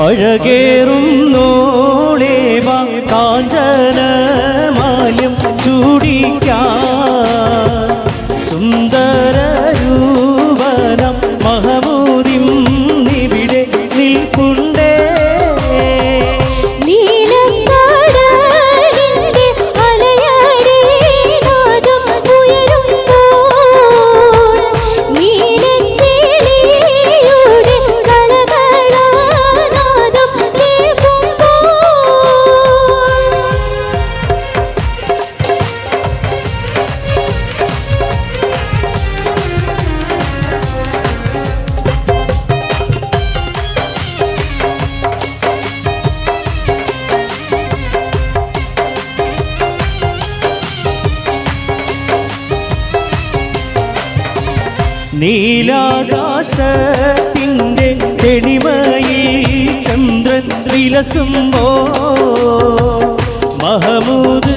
അഴകേറും നോളേവ കാഞ്ചനമാല്യം ചൂടിക്കാൻ നീലാകാശത്തിന്റെ തെളിമയിൽ ചന്ദ്രൻ വിലസുമ്പോ. മഹമൂദ്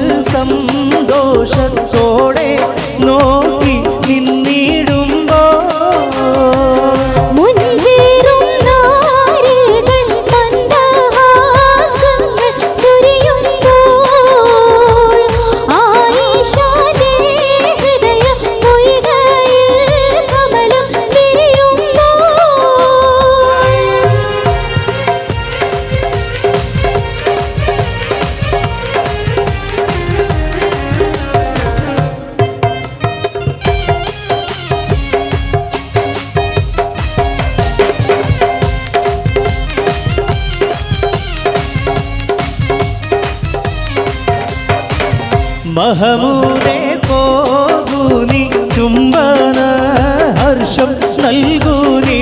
മഹമൂദേ പോകൂനി ചുംബന ഹർഷം നൽകൂനി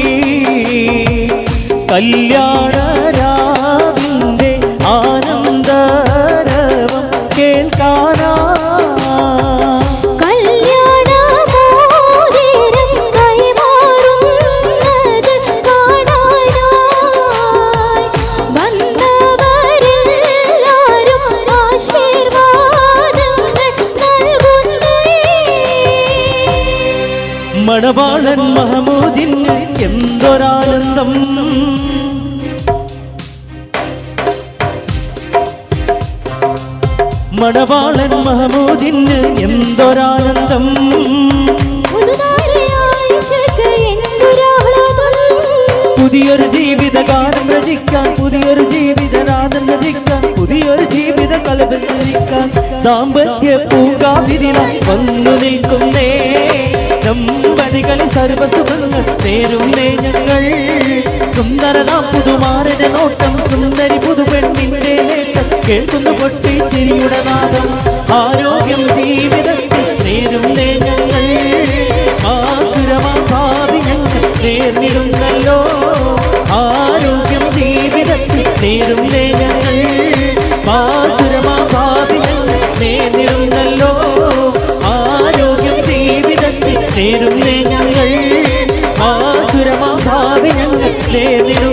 കല്യാണ മണവാളൻ മഹമൂദിൻ എന്തൊരാനന്ദം. മണവാളൻ മഹമൂദിന് എന്തൊരാനന്ദം. പുതിയൊരു ജീവിത പുതിയൊരു ജീവിതകാലം രചിക്കാൻ പുതിയൊരു ജീവിതനാഥം രചിക്കാൻ പുതിയൊരു ജീവിത കലപം രചിക്കാൻ ദാമ്പത്യ പൂങ്കാതിരിനായി വന്നു നിൽക്കുന്നേ. ദമ്പതികളി സർവസുഖങ്ങൾ നേരുന്നേ ഞങ്ങൾ സുന്ദരനാം പുതുമാരന്റെ നോട്ടം സുന്ദരി പുതുപെണ്ണിന്റെ കേൾക്കുന്നു പൊട്ടി ചിരിയുടെ നാദം ആരോഗ്യം ജീവിതത്തിൽ ಶ್ರೀ